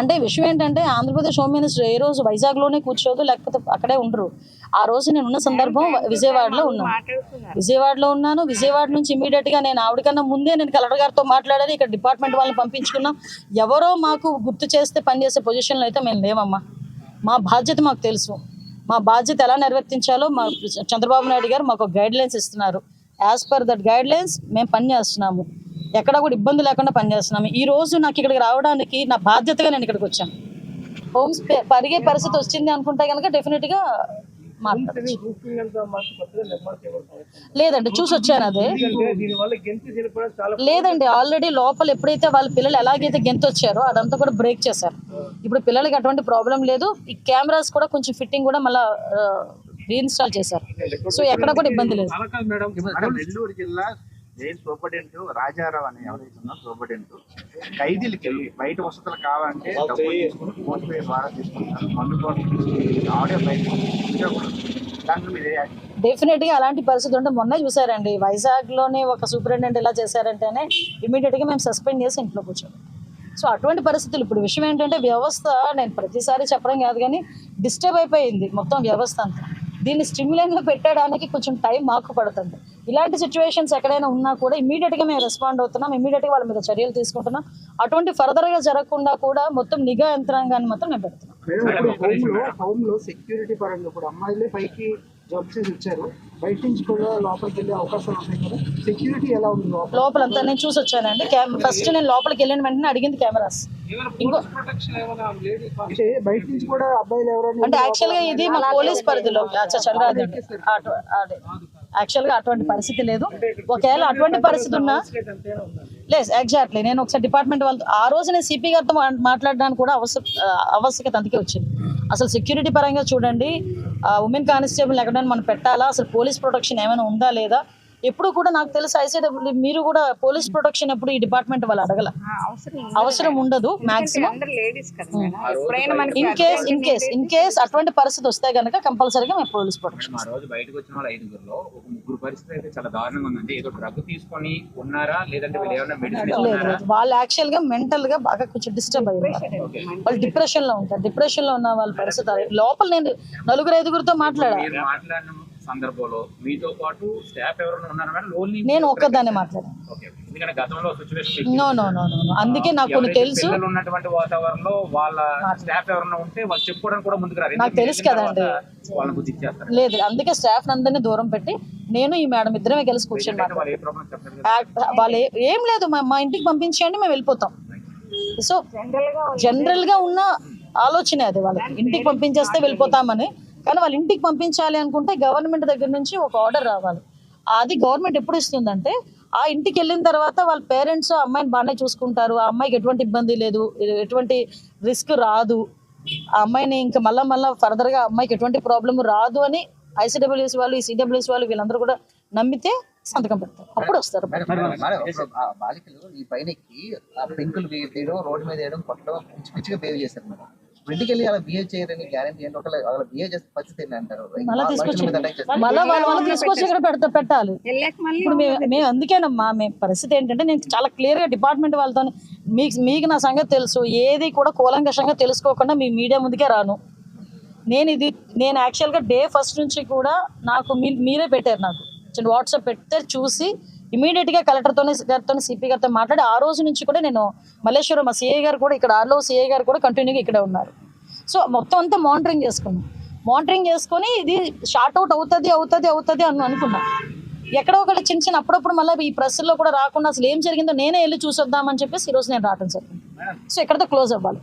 అంటే విషయం ఏంటంటే ఆంధ్రప్రదేశ్ హోమ్ మినిస్టర్ ఏ రోజు వైజాగ్లోనే కూర్చోదు లేకపోతే అక్కడే ఉండరు. ఆ రోజు నేను ఉన్న సందర్భం విజయవాడలో ఉన్నాను. విజయవాడలో ఉన్నాను. విజయవాడ నుంచి ఇమీడియట్గా నేను ఆవిడకన్నా ముందే నేను కలెక్టర్ గారితో మాట్లాడాను ఇక్కడ డిపార్ట్మెంట్ వాళ్ళని పంపించుకున్నాం. ఎవరో మాకు గుర్తు చేస్తే పనిచేసే పొజిషన్లో అయితే మేము లేవమ్మా. మా బాధ్యత మాకు తెలుసు. మా బాధ్యత ఎలా నిర్వర్తించాలో మా చంద్రబాబు నాయుడు గారు మాకు గైడ్ లైన్స్ ఇస్తున్నారు. As per that guidelines మేము పని చేస్తున్నాము. ఎక్కడ కూడా ఇబ్బంది లేకుండా పనిచేస్తున్నాము. ఈ రోజు నాకు ఇక్కడికి రావడానికి నా బాధ్యతగా నేను ఇక్కడికి వచ్చాను. హోమ్స్ పరిగే పరిస్థితి వచ్చింది అనుకుంటే కనుక డెఫినెట్గా లేదండి చూసి వచ్చాను అదే. ఎందుకంటే దీనివల్ల గెంతి చనిపోవడం చాలా లేదండి ఆల్రెడీ లోపల ఎప్పుడైతే వాళ్ళ పిల్లలు ఎలాగైతే గెంతు వచ్చారో అదంతా కూడా బ్రేక్ చేశారు. ఇప్పుడు పిల్లలకి అటువంటి ప్రాబ్లం లేదు. ఈ కెమెరాస్ కూడా కొంచెం ఫిట్టింగ్ కూడా మళ్ళీ రీఇన్స్టాల్ చేశారు. సో ఎక్కడ కూడా ఇబ్బంది లేదు. జైలు సూపరింటెండెంట్ రాజారావు అని ఎవరైతే ఉన్నారో సూపరింటెండెంట్ ఖైదీలకి వెళ్ళి బయట వసతులు కావాలంటే డబ్బులు తీసుకుని ఫోన్ పే ద్వారా తీసుకుంటారు. మందు కోసం ఆడియో బయట డెఫినెట్గా అలాంటి పరిస్థితి ఉంటే మొన్నే చూసారండి వైజాగ్లోనే ఒక సూపరింటెండెంట్ ఇలా చేశారంటేనే ఇమీడియట్గా మేము సస్పెండ్ చేసి ఇంట్లో కూర్చోం. సో అటువంటి పరిస్థితులు ఇప్పుడు విషయం ఏంటంటే వ్యవస్థ నేను ప్రతిసారి చెప్పడం కాదు కానీ డిస్టర్బ్ అయిపోయింది మొత్తం వ్యవస్థ అంతా. దీన్ని స్టిమ్యులైన్లో పెట్టడానికి కొంచెం టైం మాకు పడుతుంది. ఇలాంటి సిచ్యువేషన్స్ ఎక్కడైనా ఉన్నా కూడా ఇమీడియట్గా మేము రెస్పాండ్ అవుతున్నాం ఇమీడియట్గా వాళ్ళ మీద చర్యలు తీసుకుంటున్నాం. అటువంటి ఫర్దర్గా జరగకుండా కూడా మొత్తం నిఘా యంత్రాంగాన్ని మాత్రం మేము పెడుతున్నాం. సెక్యూరిటీ పరంగా ఇప్పుడు అమ్మాయిలే పైకి జాబ్ చేసి వచ్చారు. బయట నుంచి కూడా లోపలికి వెళ్ళే అవకాశాలు ఉంటాయి కదా. సెక్యూరిటీ ఎలా ఉంది లోపల? లోపలంతా నేను చూసి వచ్చానండి. ఫస్ట్ నేను లోపలికి వెళ్ళిన వెంటనే అడిగింది కెమెరాస్ ఇంకో ప్రొటెక్షన్ ఏమైనా లేడీ అంటే బయట నుంచి కూడా అబ్బాయిలు ఎవరైనా అంటే యాక్చువల్గా ఇది మా పోలీస్ పరిధిలో అచ్చా చంద్రాది గా అటువంటి పరిస్థితి లేదు. ఒకవేళ అటువంటి పరిస్థితి ఉన్నా లేదు ఎగ్జాక్ట్లీ నేను ఒకసారి డిపార్ట్మెంట్ వాళ్ళతో ఆ రోజు నేను సిపి గారితో మాట్లాడడానికి కూడా అవసర ఆవశ్యకత అందుకే వచ్చింది. అసలు సెక్యూరిటీ పరంగా చూడండి ఉమెన్ కానిస్టేబుల్ ఎక్కడైనా మనం పెట్టాలా? అసలు పోలీస్ ప్రొటెక్షన్ ఏమైనా ఉందా లేదా? ఎప్పుడు కూడా నాకు తెలిసి ఐసీడబ్ల్యూ మీరు కూడా పోలీస్ ప్రొటెక్షన్ ఎప్పుడు ఈ డిపార్ట్మెంట్ వాళ్ళు అడగల. అవసరం ఉండదు maximum in case in case in case అటువంటి పరిస్థితి వస్తే గనక కంపల్సరీగా మేము పోలీస్ ప్రొటెక్షన్ ఆ రోజు బయటకు వచ్చిన వాళ్ళ ఐదుగురులో ఒక ముగ్గురు పరిస్థితి అయితే చాలా దారుణంగా ఉందంటే ఏదో డ్రగ్ తీసుకొని ఉన్నారా? లేదంటే వీళ్ళు ఏమైనా మెడిసిన్ యాక్చువల్గా మెంటల్గా బాగా కొంచెం డిస్టర్బ్ అయ్యి వాళ్ళు డిప్రెషన్లో ఉంటారు. డిప్రెషన్లో ఉన్న వాళ్ళ పరిస్థితి. లోపల నేను నలుగురు ఐదుగురితో మాట్లాడిన. సందర్భంలో మీతో పాటు స్టాఫ్ ఎవరైనా ఉన్నారా మేడం? లోన్లీ నేను ఒక్కదాన్ని మాట్లాడాను. Okay okay. ఎందుకంటే గతంలో situation no no no no అందుకే నాకు కొన్ని తెలుసు. ఉన్నటువంటి వాతావరణంలో వాళ్ళ స్టాఫ్ ఎవరైనా ఉంటే వాళ్ళు చెప్పుకోవడానికి కూడా ముందుకు రారు. నాకు తెలుసు కదండి. వాళ్ళని బుద్ధి ఇచ్చేస్తారు లేదు అందుకే స్టాఫ్ అందరినీ దూరం పెట్టి నేను ఈ మేడం ఇద్దరమే కలిసి కూర్చొని వాళ్ళు ఏ కదా. లేదు మా ఇంటికి పంపించేయండి మేము వెళ్ళిపోతాం. సో జనరల్గా జనరల్గా ఉన్న ఆలోచనే అది వాళ్ళకి. ఇంటికి పంపించేస్తే వెళ్ళిపోతామని కానీ వాళ్ళ ఇంటికి పంపించాలి అనుకుంటే గవర్నమెంట్ దగ్గర నుంచి ఒక ఆర్డర్ రావాలి. అది గవర్నమెంట్ ఎప్పుడు ఇస్తుందంటే ఆ ఇంటికి వెళ్ళిన తర్వాత వాళ్ళ పేరెంట్స్ ఆ అమ్మాయిని బాగానే చూసుకుంటారు. ఆ అమ్మాయికి ఎటువంటి ఇబ్బంది లేదు ఎటువంటి రిస్క్ రాదు. ఆ అమ్మాయిని ఇంకా మళ్ళా మళ్ళా ఫర్దర్గా అమ్మాయికి ఎటువంటి ప్రాబ్లం రాదు అని ఐసీడబ్ల్యూఎస్ వాళ్ళు ఈ సిడబ్ల్యూఎస్ వాళ్ళు వీళ్ళందరూ కూడా నమ్మితే సంతకం పెడతారు. అప్పుడు వస్తారు. బాలికలు ఈ పైన పెంకులు రోడ్డు మీద వేయడం కొట్టడం పిచ్చి పిచ్చిగా బిహేవ్ చేశారు మేడం. ఇంటికి వెళ్ళి అలా బిహేవ్ చేయరని గ్యారంటీ ఏంటి ఒకవేళ అలా బిహేవ్ చేస్తే పరిస్థితి ఏంటి అంటారు? మళ్ళీ మనుషుల తీసుకొచ్చి మీద attack చేస్తారు. మళ్ళీ వాళ్ళ వాళ్ళు తీసుకొచ్చి ఇక్కడ పెడతా పెట్టాలి. ఇప్పుడు మేము మేము అందుకేనమ్మా మేము పరిస్థితి ఏంటంటే నేను చాలా క్లియర్గా డిపార్ట్మెంట్ వాళ్ళతో మీకు మీకు నా సంగతి తెలుసు. ఏది కూడా కూలంకషంగా తెలుసుకోకుండా మీ మీడియా ముందుకే రాను. నేను ఇది నేను యాక్చువల్గా డే ఫస్ట్ నుంచి కూడా నాకు మీ మీరే పెట్టారు నాకు. వాట్సాప్ పెడితే చూసి ఇమీడియట్గా కలెక్టర్తో గారితో సిపి గారితో మాట్లాడి ఆ రోజు నుంచి కూడా నేను మల్లేశ్వరం మా సిఐ గారు కూడా ఇక్కడ ఆర్లో సిఐ గారు కూడా కంటిన్యూగా ఇక్కడే ఉన్నారు. సో మొత్తం అంతా మానిటరింగ్ చేసుకున్నాం. మానిటరింగ్ చేసుకొని ఇది షార్ట్ అవుట్ అవుతుంది అవుతుంది అవుతుంది అని అనుకున్నా. ఎక్కడో ఒకటి చిన్న చిన్న అప్పుడప్పుడు మళ్ళీ ఈ ప్రెస్లో కూడా రాకుండా అసలు ఏం జరిగిందో నేనే వెళ్ళి చూసొద్దామని చెప్పేసి ఈరోజు నేను రావడం జరిగింది. సో ఎక్కడితో క్లోజ్ అవ్వాలి.